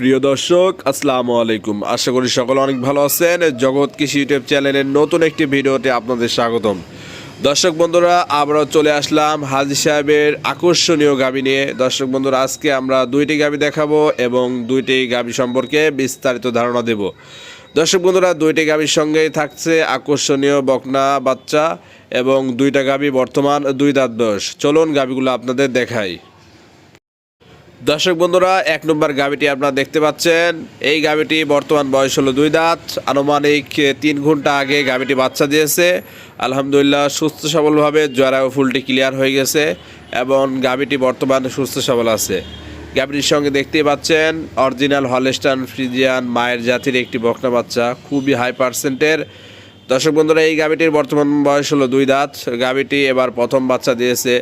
প্রিয় দর্শক, আসসালামু আলাইকুম। আশা করি সকলে অনেক ভালো আছেন। জগৎ কৃষি ইউটিউব চ্যানেলের নতুন একটি ভিডিওতে আপনাদের স্বাগতম। দর্শক বন্ধুরা আমরা চলে আসলাম হাজি সাহেবের আকর্ষণীয় গাবি নিয়ে। দর্শক বন্ধুরা, আজকে আমরা দুইটি গাবি দেখাবো এবং দুইটি গাবি সম্পর্কে বিস্তারিত ধারণা দেব। দর্শক বন্ধুরা, দুইটি গাবির সঙ্গেই থাকছে আকর্ষণীয় বকনা বাচ্চা এবং দুইটা গাবি বর্তমান দুই দাঁত বয়স। চলুন গাবিগুলো আপনাদের দেখাই। দর্শক বন্ধুরা, এক নম্বর গাবিটি আপনারা দেখতে পাচ্ছেন। এই গাবিটি বর্তমান বয়স হলো দুই দাঁত। আনুমানিক তিন ঘণ্টা আগে গাবিটি বাচ্চা দিয়েছে। আলহামদুলিল্লাহ সুস্থ সবলভাবে জরায়ু ফুলটি ক্লিয়ার হয়ে গেছে এবং গাবিটি বর্তমান সুস্থ সবল আছে। গাবিটির সঙ্গে দেখতেই পাচ্ছেন অরিজিনাল হলেস্টান ফ্রিজিয়ান মায়ের জাতির একটি বকনা বাচ্চা, খুবই হাই পার্সেন্টের দর্শক বন্ধুরা, এই গাবিটির বর্তমান বয়স হলো দুই দাঁত। গাবিটি এবার প্রথম বাচ্চা দিয়েছে।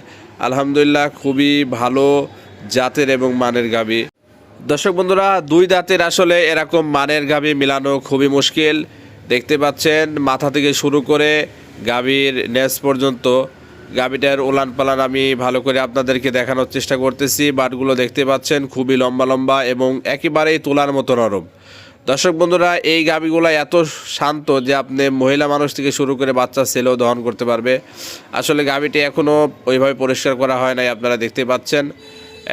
আলহামদুলিল্লাহ খুবই ভালো জাতের এবং মানের গাবি। দর্শক বন্ধুরা, দুই দাঁতের আসলে এরকম মানের গাবি মিলানো খুবই মুশকিল। দেখতে পাচ্ছেন, মাথা থেকে শুরু করে গাবির নেস পর্যন্ত। গাবিটার ওলান পালান আমি ভালো করে আপনাদেরকে দেখানোর চেষ্টা করতেছি। বাটগুলো দেখতে পাচ্ছেন, খুবই লম্বা লম্বা এবং একেবারেই তোলার মতো নরম। দর্শক বন্ধুরা, এই গাবিগুলো এত শান্ত যে আপনি মহিলা মানুষ থেকে শুরু করে বাচ্চা, ছেলেও দহন করতে পারবে। আসলে গাবিটি এখনও ওইভাবে পরিষ্কার করা হয় নাই, আপনারা দেখতে পাচ্ছেন।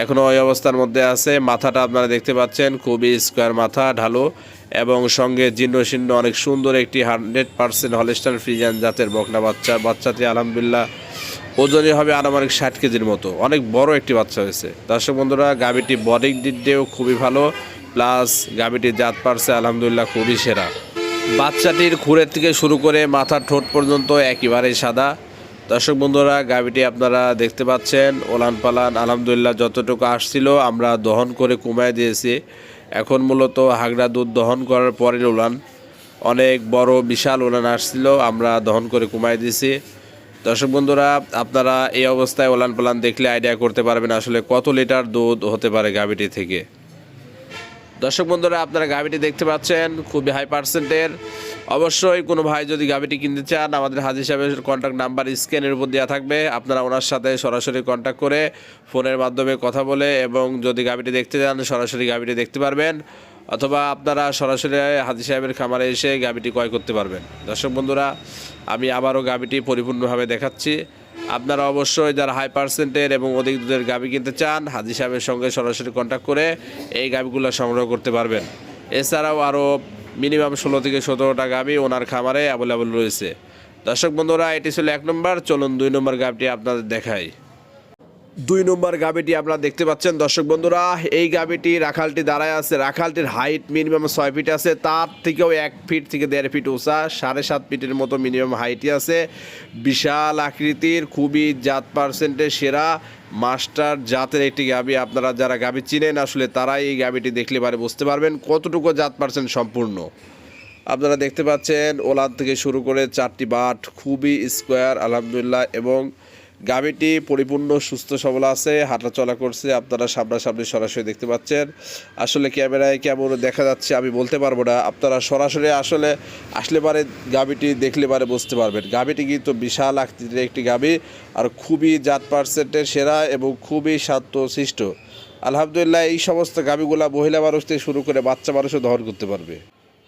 এখনও ওই অবস্থার মধ্যে আছে। মাথাটা আপনারা দেখতে পাচ্ছেন, খুবই স্কোয়ার মাথা, ঢালো এবং সঙ্গে জীর্ণ শীর্ণ অনেক সুন্দর একটি হান্ড্রেড পার্সেন্ট হলিস্টান ফ্রিজান জাতের বকনা বাচ্চা। বাচ্চাটি আলহামদুলিল্লাহ ওজনই হবে আনুমানিক ষাট কেজির মতো। অনেক বড় একটি বাচ্চা হয়েছে। দর্শক বন্ধুরা গাবিটি বডি দিক দিয়েও খুবই ভালো প্লাস গাবিটির জাত পারছে আলহামদুলিল্লাহ খুবই সেরা। বাচ্চাটির খুরের থেকে শুরু করে মাথার ঠোঁট পর্যন্ত একেবারেই সাদা। দর্শক বন্ধুরা গাবিটি আপনারা দেখতে পাচ্ছেন। ওলান পালান আলহামদুলিল্লাহ, যতটুকু আসছিল আমরা দহন করে কমায় দিয়েছি। এখন মূলত হাগড়া দুধ দহন করার পরের উলান অনেক বড়, বিশাল উলান আসছিল, আমরা দহন করে কমায় দিয়েছি। দর্শক বন্ধুরা, আপনারা এই অবস্থায় ওলান পালান দেখলে আইডিয়া করতে পারবেন আসলে কত লিটার দুধ হতে পারে গাবিটি থেকে। দর্শক বন্ধুরা, আপনারা গাভিটি দেখতে পাচ্ছেন, খুবই হাই পার্সেন্টের অবশ্যই কোনো ভাই যদি গাভিটি কিনতে চান, আমাদের হাজির সাহেবের কন্ট্যাক্ট নাম্বার স্ক্যানের উপর দেওয়া থাকবে। আপনারা ওনার সাথে সরাসরি কন্ট্যাক্ট করে ফোনের মাধ্যমে কথা বলে এবং যদি গাভিটি দেখতে চান, সরাসরি গাভিটি দেখতে পারবেন। অথবা আপনারা সরাসরি হাজি সাহেবের খামারে এসে গাভিটি ক্রয় করতে পারবেন। দর্শক বন্ধুরা, আমি আবারও গাভিটি পরিপূর্ণভাবে দেখাচ্ছি। আপনারা অবশ্যই যারা হাই পার্সেন্টের এবং অধিক দুধের গাভি কিনতে চান হাজি সাহেবের সঙ্গে সরাসরি কন্ট্যাক্ট করে এই গাভিগুলো সংগ্রহ করতে পারবেন। এছাড়াও আরও মিনিমাম ষোলো থেকে সতেরো সতেরোটা আমি ওনার খামারে অ্যাভেলেবল রয়েছে। দর্শক বন্ধুরা, এটি ছিল এক নম্বর। চলুন দুই নম্বর গাবটি আপনাদের দেখাই। দুই নম্বর গাবিটি আপনারা দেখতে পাচ্ছেন। দর্শক বন্ধুরা, এই গাবিটি রাখালটি দাঁড়ায় আছে। রাখালটির হাইট মিনিমাম ছয় ফিট আছে। তার থেকেও এক ফিট থেকে দেড় ফিট উঁচা, সাড়ে সাত ফিটের মতো মিনিমাম হাইটই আছে। বিশাল আকৃতির, খুবই জাত পার্সেন্টের সেরা মাস্টার জাতের একটি গাবি আপনারা যারা গাবি চিনেন, আসলে তারাই এই গাবিটি দেখলে পারে বুঝতে পারবেন কতটুকু জাত পার্সেন্ট সম্পূর্ণ। আপনারা দেখতে পাচ্ছেন ওলান থেকে শুরু করে চারটি বাট, খুবই স্কোয়ার আলহামদুলিল্লাহ, এবং গাভীটি পরিপূর্ণ, সুস্থ, সবল আছে, হাঁটা চলা করছে, আপনারা সামনাসামনি সরাসরি দেখতে পাচ্ছেন। আসলে ক্যামেরায় কেমন দেখা যাচ্ছে আমি বলতে পারব না। আপনারা সরাসরি আসলে আসলে পারে গাভীটি দেখলে পারে বুঝতে পারবেন। গাভীটি কিন্তু বিশাল আকৃতির একটি গাভী আর খুবই জাত পার্সেন্টের সেরা এবং খুবই সৃষ্ট আলহামদুলিল্লাহ এই সমস্ত গাভীগুলা মহিলা মানুষ থেকে শুরু করে বাচ্চা মানুষও দহন করতে পারবে।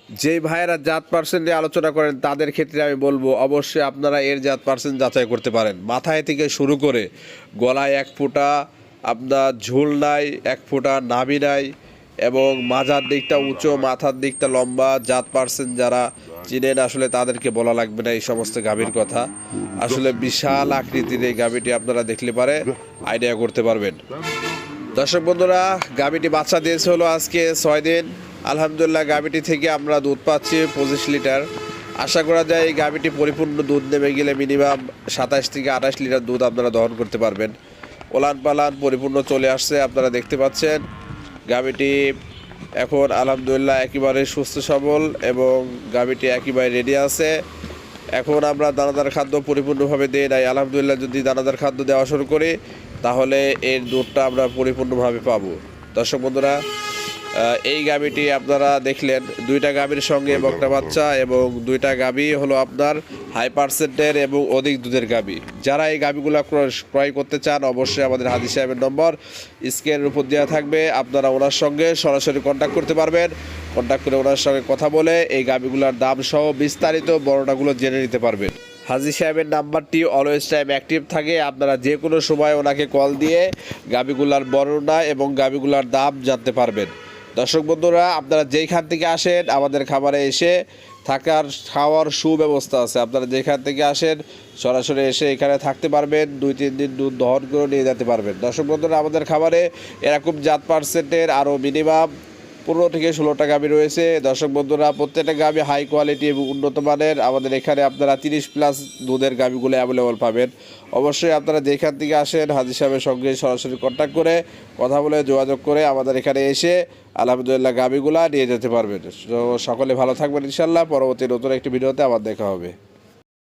যেই ভাইয়েরা জাত পার্সেন্ট নিয়ে আলোচনা করেন, তাদের ক্ষেত্রে আমি বলব, অবশ্যই আপনারা এর জাত পার্সেন্ট যাচাই করতে পারেন। মাথায় থেকে শুরু করে গলায় এক ফোঁটা, আপনার ঝুল নাই, এক ফোঁটা নাভি নাই, এবং মাজার দিকটা উঁচু, মাথার দিকটা লম্বা, জাত পার্সেন্ট যারা চিনেন, আসলে তাদেরকে বলা লাগবে না, এই সমস্ত গাভীর কথা। আসলে বিশাল আকৃতির এই গাভীটি আপনারা দেখলে পারে আইডিয়া করতে পারবেন। দর্শক বন্ধুরা, গাভীটি বাচ্চা দিয়েছে হলো আজকে ছয় দিন। আলহামদুলিল্লাহ গাভীটি থেকে আমরা দুধ পাচ্ছি, পঁচিশ লিটার। আশা করা যায় এই গাভীটি পরিপূর্ণ দুধ নেমে গেলে মিনিমাম সাতাশ থেকে আঠাশ লিটার দুধ আপনারা দহন করতে পারবেন। ওলান পালান পরিপূর্ণ চলে আসছে, আপনারা দেখতে পাচ্ছেন। গাভীটি এখন আলহামদুলিল্লাহ একেবারে সুস্থ সবল এবং গাভীটি একেবারে রেডি আছে। এখন আমরা দানাদার খাদ্য পরিপূর্ণভাবে দিই নাই। আলহামদুলিল্লাহ যদি দানাদার খাদ্য দেওয়া শুরু করি, তাহলে এর দুধটা আমরা পরিপূর্ণভাবে পাবো। দর্শক বন্ধুরা এই গাবিটি আপনারা দেখলেন। দুইটা গাবির সঙ্গে বকটা বাচ্চা এবং দুইটা গাবি হলো আপনার হাই পার্সেন্টের এবং অধিক দুধের গাবি যারা এই গাবিগুলো ক্রয়- করতে চান অবশ্যই আমাদের হাদি সাহেবের নম্বর স্ক্রিনের উপর দেওয়া থাকবে। আপনারা ওনার সঙ্গে সরাসরি কন্ট্যাক্ট করতে পারবেন। কন্ট্যাক্ট করে ওনার সঙ্গে কথা বলে এই গাবিগুলোর দাম সহ বিস্তারিত বড়টাগুলো জেনে নিতে পারবেন। হাজি সাহেবের নাম্বারটি অলওয়েজ টাইম অ্যাক্টিভ থাকে। আপনারা যে কোনো সময় ওনাকে কল দিয়ে গাবিগুলার বর্ণনা এবং গাবিগুলার দাম জানতে পারবেন। দর্শক বন্ধুরা, আপনারা যেইখান থেকে আসেন, আমাদের খাবারে এসে থাকার, খাওয়ার সুব্যবস্থা আছে। আপনারা যেখান থেকে আসেন, সরাসরি এসে এখানে থাকতে পারবেন, দুই, তিন দিন দুধ দহন করে নিয়ে যেতে পারবেন। দর্শক বন্ধুরা, আমাদের খাবারে এরকম জাত পার্সেন্টের আরও মিনিমাম পনেরো থেকে ষোলোটা গাভি রয়েছে। দর্শক বন্ধুরা, প্রত্যেকটা গাভি হাই কোয়ালিটি এবং উন্নত মানের। আমাদের এখানে আপনারা তিরিশ প্লাস দুধের গাভিগুলো অ্যাভেলেবল পাবেন। অবশ্যই আপনারা যেখান থেকে আসেন, হাজির সাহেবের সঙ্গে সরাসরি কন্ট্যাক্ট করে কথা বলে যোগাযোগ করে আমাদের এখানে এসে আলহামদুলিল্লাহ গাভিগুলা নিয়ে যেতে পারবেন। তো সকলে ভালো থাকবেন ইনশাল্লাহ পরবর্তী নতুন একটি ভিডিওতে আবার দেখা হবে।